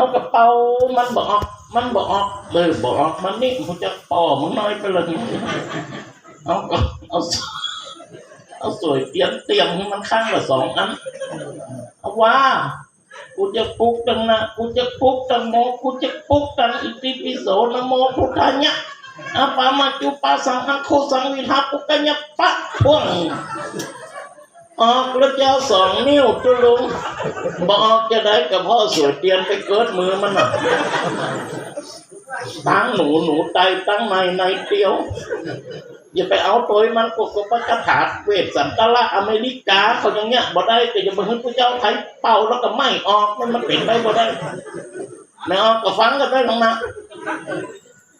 เอากระเป๋ามันบอกออกมันบอกออกเลยบอกออกมันนี่มันจะปอมึงน้อยไปเลยเอาก็เอาเอาสวยเตรียมเตรียมให้มันข้างละสองอันเอาว่ากูจะปลุกตังนะกูจะปลุกตังโมกูจะปลุกตังอิติปิโสนะโมพุทธายะอาปามาจุปาสัง ออกแล้วเจ้าสองนิ้วตุลุงบอกจะได้กับพ่อสวยเตรียมไปเกิดมือมันน่ะตั้งหนูหนูไตตั้งในในเตียว อย่าไปเอาตัวมันกกปกระถาเวทสันตละอเมริกาเขาอย่างเงี้ยบ่ได้แต่จะมาให้พระเจ้าไทยเป่าแล้วก็ไม่ออกมันมันเป็นไปบ่ได้ไม่ออกก็ฟังกันได้ลงมา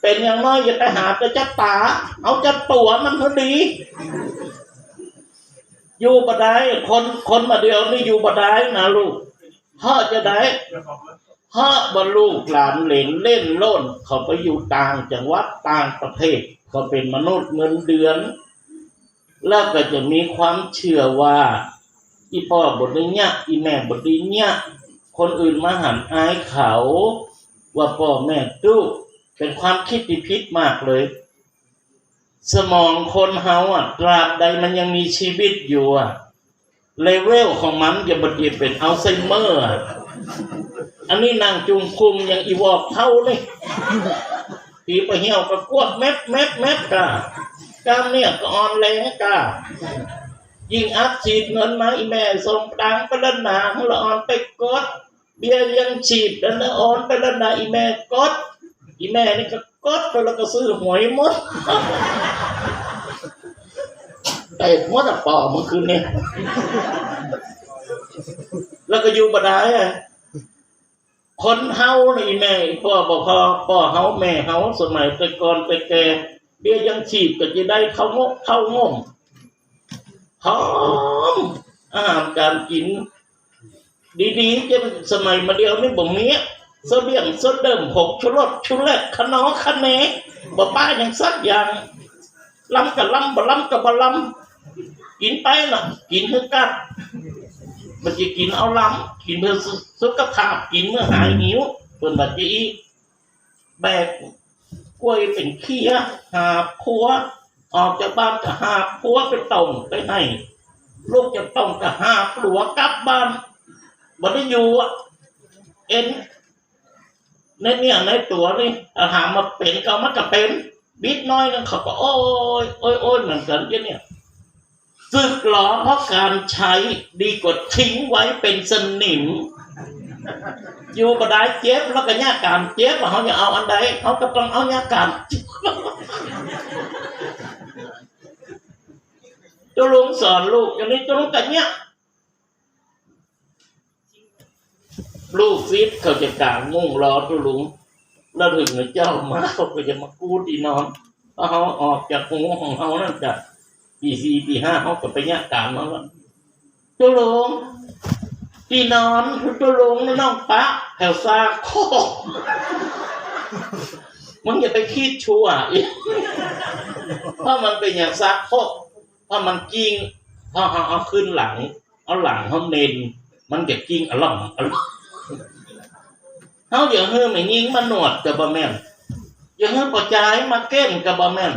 เป็นอย่างน้อยอย่าไปหาแต่จัดตา เอาจัดตัวมันเท่าดี อยู่บ่ได้คนคนมาเดียวนี่อยู่บ่ได้นะลูกเฮาจะได้เฮาบ่ลูกหลานเหลนเล่นโล่น เขาไปอยู่ต่างจังหวัดต่างประเทศก็เป็นมนุษย์เงินเดือน แล้วก็จะมีความเชื่อว่า อีพ่อบทนี้เนี่ยอีแม่บทนี้เนี่ยคนอื่นมาหันอายเขา ว่าพ่อแม่ตู้เป็นความคิดที่ผิดมากเลย สมองคนเฮาอะตราบใดมันยังมีชีวิตอยู่อะเลเวลของมันจะบดีเป็นอัลไซเมอร์อันนี้นางจุงคุมยังอีวอกเท่าเลยผีไปเหี่ยวก็กวดเม็ดเม็ดเม็ดกะกล้ามเนี่ยก็อ่อนแรงกะยิงอัดฉีดเงินมาอีแม่ส่งตังไปแล้วนาให้ละอ่อนไปกดเบี้ยยังฉีดแล้วนะอ่อนไปแล้วนาอีแม่กดอีแม่นี่ก็กดไปแล้วก็ซื้อหวยหมด แต่หมดอะป่อเมื่อคืนเนี่ยแล้วก็อยู่บ่ได้อะคนเฮานี่แม่พ่อบอกพ่อพ่อเฮาแม่เฮาสมัยแต่ก่อนแต่แกเบี้ยยังฉีดก็จะได้เข้างกเข้างมหอมอาหารการกิน ดีๆจะสมัยมาเดียวนี่บ่มีอะเสบียงสดเดิมผงชุรสชุเล็ดขนอคะเนบ่ป้าย่างสักอย่างลำกับลำบ่ลำกับบ่ลำ กินไปน่ะ กินคือกัดมันจะกินเอาล้ำกินเพื่อสุขภาพกินเมื่อหายหิวเพื่อนบัดจีแบกกล้วยเป็นเขี้ยหาบครัวออกจากบ้านก็หาบครัวไปต้มไปให้ลูกจะต้มก็หาบหลัวกลับบ้านบัดได้อยู่เอ็นในเนี่ยในตัวนี่อาหารมาเป็นก็มันก็เป็น บิดน้อยนึงเขาก็โอ้ยโอ้ยโอ้ยเหมือนกันเนี่ย สึกหลอเพราะการใช้ดีกว่าทิ้งไว้เป็นสนิม อยู่ก็ได้เจ็บแล้วก็ยาการเจ็บเขาจะเอาอันใดเขาก็ต้องเอายาการตัวลุงสอนลูกอย่างนี้ตัวลุงกันเนี่ยลูกซิดเขาจะกางมุ่งรอตัวลุงแล้วถึงเจ้ามาเขาก็จะมากู้ที่นอนเพราะเขาออกจากหูของเขานั่นจ้ะ ปีสี่ปีห้าเขาก็ไปแยกกามมาแล้วตัวลงที่นอนตัวลงนี่น้องปะแถวซากโคกมึงอย่าไปคิดชั่วอีกเพราะมันเป็นอย่างซากโคกเพราะมันกิ้งพอเอาเอาขึ้นหลัง เอาหลังเขาเน้นมันจะกิ้งอล่องอล่องเขาอย่าเฮือไม่ยิงมาหนวดกับบะแม่นอย่าเฮือปอจายมาเก้นกับบะแม่น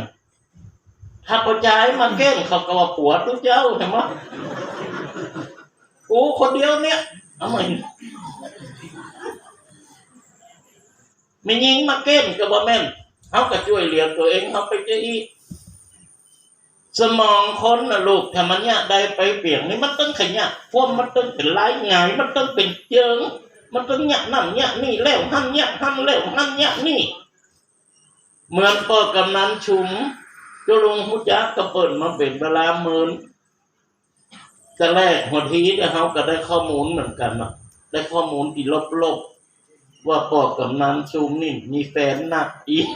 ถ้าประจายมาเก้งเขาก็ว่าผัวทุกเจ้าเห็นไหมกูคนเดียวเนี่ยเอาไหมไม่ยิงมาเก้งกับว่แม่นเขาก็ช่วยเหลือตัวเองเขาไปเจอีสมองคนนะลูกถ้ามันเนี่ยได้ไปเปลี่ยนนี่มันต้องขยันพวกมันต้องเป็นลายไงายมันต้องเป็นเจิงมันต้องเนี่ยนั่นเนี่ยนี่แล้วหั่นเนี่ยหั่นแล้วหั่นเนี่ยนี่ เหมือนพ่อกำนันชุม เจ้าลุงพุจักก็เปิดมาเป็นเวลาหมื่นแต่แรกหัวทีนี่ยเขาก็ได้ข้อมูลเหมือนกันนะได้ข้อมูลที่ลบๆว่าปอกกับนันซูมนี่มีแฟนหนักอีก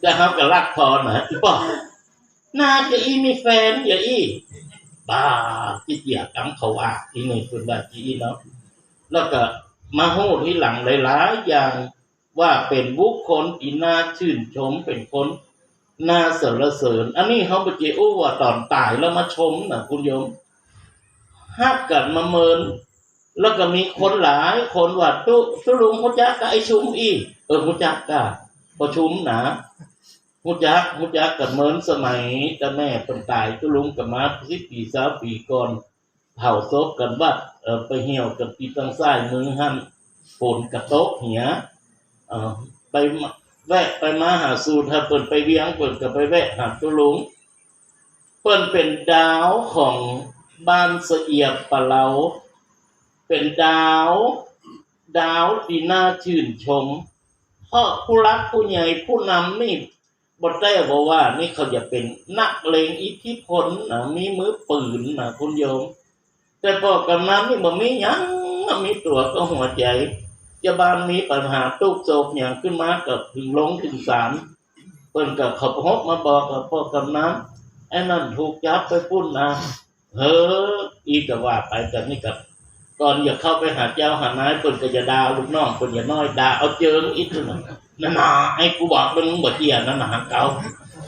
แต่เขาก็รักพอนะอีปอน่าจะอีมีแฟนอย่าอีบ้าที่เกียกังเขาอะที่นี่คุณบ้าที่อีเนาะ แล้วก็มาโหู้ที่หลังหลายๆอย่างว่าเป็นบุคคลที่น่าชื่นชมเป็นคนน่าสรรเสริญ อันนี้เขาไปเจอู้ว่าตอนตายแล้วมาชมนะคุณโยมฮักกันมาเมิน แล้วก็มีคนหลายคนว่าตุตุลุงมุจักกับไอชุมอีเออมุจักกะประชุมนะมุจักมุจักกับเมินสมัยแต่แม่เป็นตายตุลุงกับมาสิบปีสามปีก่อนเผาศพกันว่า เออไปเหี่ยวกับปีตังซ้ายมือหันฝนกระโตกเหียเออไปแวะไปมาหาสู่ถ้าเปิดไปเวียงเปิดกับไปแวะหาตุลุงเปิ้นเป็นดาวของบ้านเสียบปะเลาเป็นดาว ดาวที่น่าชื่นชม เพราะผู้รักผู้ใหญ่ผู้นำนี่บทได้บอกว่านี่เขาจะเป็นนักเลงอิทธิพลนะมีมือปืนนะคุณโยม แต่พอกำนันนี่มันมีหยังมีตัวก็หัวใจจะบ้านมีปัญหาตุกโศกอย่างขึ้นมากับถึงลงถึงศาลเปิ้นกับขับพบมาบอกกับพ่อกำนันไอ้นั่นถูกจับไปปุ้นนะเฮ้ออีกว่าไปแต่นี่กับก่อนอย่าเข้าไปหาเจ้าหานายเพิ่นก็จะด่าลูกน้องเพิ่นอย่าน้อยด่าเอาเจิงอีกนั่นน่ะนั่นน่ะไอ้กูบอกมึงบ่เที่ยนั่นน่ะเก่า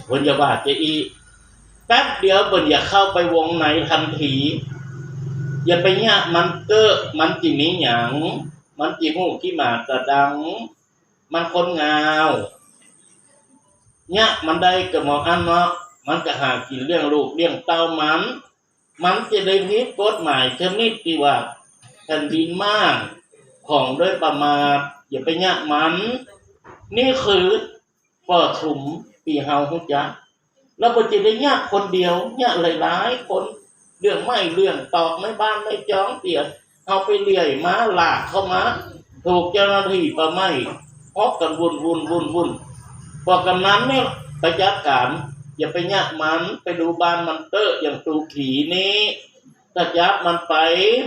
เพิ่นอย่าว่าจะอีแป๊บเดียวเพิ่นอย่าเข้าไปวงในทันที อย่าไปยมันเกอมันจิมีหยังมันจิหูขี้หมากระดัง มันคนงาวเนี่ยมันได้กับมองอันเนาะมันก็หากินเลี้ยงลูกเลี้ยงเต้ามัน มันจะได้มีกฎหมายชนิดที่ว่าแผ่นดินมากของด้วยประมาทอย่าไปยมัน นี่คือปอถุมปีเฮาหุจักแล้วบ่จะได้ยคนเดียวยหลายๆคน เรื่องไม่เรื่องตอกไม่บ้านไม่จ้องเตียเอาไปเลี่ยมาหลากเข้ามาถูกเจ้าหน้าที่ประไม่พบกันวุ่นวุ่นวุ่นวุ่นบอกกำนันเนี่ยไปจัดการอย่าไปยะมันไปดูบ้านมันเตอะอย่างตูผีนี้ถ้าจับมันไป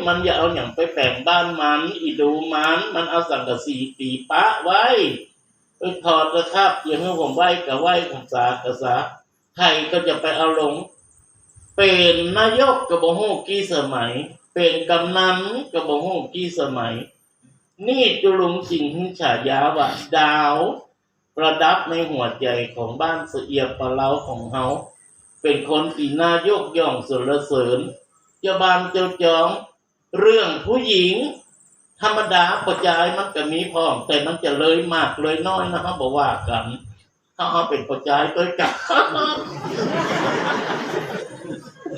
มันอย่าเอาอย่างไปแปลงบ้านมัน อีดูมัน มันเอาสังกะสีตีปะไว้ไปถอดกระคาบอย่างให้ผมไหวกับไหวของสากระสาใครก็จะไปเอาลง เป็นนายกกับบงฮูกี่สมัย เป็นกำนันกับบงฮูกี่สมัย นี่จุลุงสิงห์ฉายาว่าดาว ประดับในหัวใจของบ้านเสียบปะเลาของเฮาเป็นคนตีนายกย่องสรรเสริญเจ้าบานเจ้าจอง เรื่องผู้หญิง ธรรมดาประจายมันก็มีพร้อมแต่มันจะเลยมากเลยน้อยนะครับบอกว่ากันถ้าเอาเป็นประจายตัวกัน ป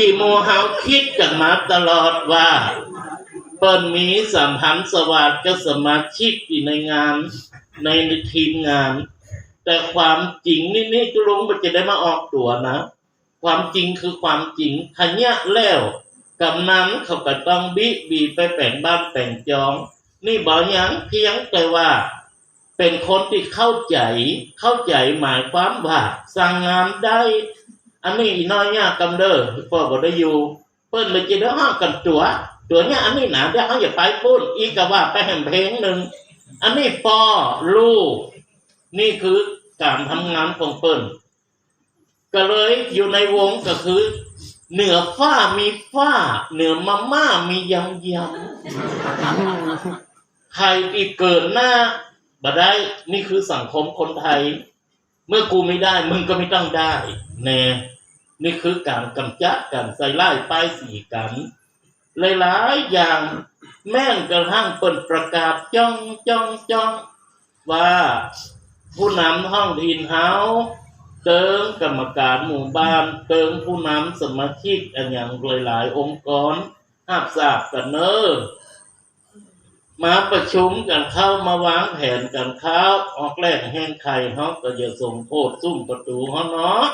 ีโมเฮาคิดกันมาตลอดว่าเปิ้นมีสัมพันธ์สวัสดิ์กับสมาชิกที่ในงานในทีมงาน แต่ความจริงนี่นี่จุลงมันจะได้มาออกตัวนะ ความจริงคือความจริงขยะแล้วกำนันเขาก็ต้องบิบีไปแป่งบ้านแป่งจอง นี่บอกยังเพียงแต่ว่า เป็นคนที่เข้าใจ เข้าใจหมายความว่าสั่งงานได้ อันนี้น้อยเนี่ยกำเดอพ่อบอกได้อยู่ เปิ้นเลยจะได้ห้องกันตัว ตัวเนี้ยอันนี้หนาเดี๋ยวเขาอย่าไปพูดอีกกว่าไปแห่งเพลงหนึ่งอันนี้ปอลูกนี่คือการทำงานของเปิ้นก็เลยอยู่ในวงก็คือ เหนือฟ้ามีฟ้า เหนือมาม่ามียำยำ ใครที่เกิดหน้าบ่ได้นี่คือสังคมคนไทย เมื่อกูไม่ได้มึงก็ไม่ต้องได้แน่นี่คือการกำจัดกันใส่ไล่ป้ายสีกัน หลายๆอย่างแม่งกระทั่งเปิดประกาศจ้องจ้องจ้องว่าผู้นำห้องดินเฮาเติมกรรมการหมู่บ้านเติมผู้นำสมาชิกอันอย่างหลายๆองค์กรหับทราบกันเนอ มาประชุมกันเข้ามาวางแผนกันเข้าออกแรกแห้งไข่เฮาก็จะส่งโพดซุ่มประตูเฮาเนาะ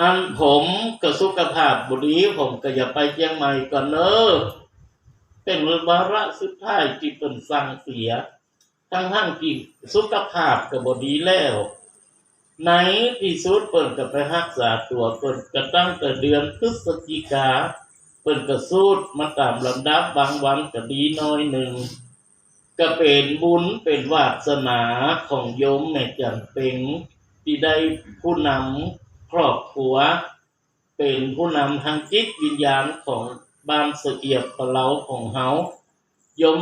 อันผมก็สุขภาพบุรีผมก็อย่าไปเชียงใหม่ก่อนเนอะเป็นวาระสุดท้ายที่เป็นสั่งเสีย ทั้งทั้งที่สุขภาพก็บบดีแล้วในที่สุดเปิ่นก็ไปรักษาตัวเปิ่นก็ตั้งแต่เดือนพฤศจิกา เปิ่นก็สูดมาตามลำดับบางวันก็ดีน้อยหนึ่งก็เป็นบุญเป็นวาสนาของโยมแม่จันเป็งที่ได้ผู้นำครอบครัว เป็นผู้นำทางจิตวิญญาณของบ้านเสียบปะเลาของเฮายม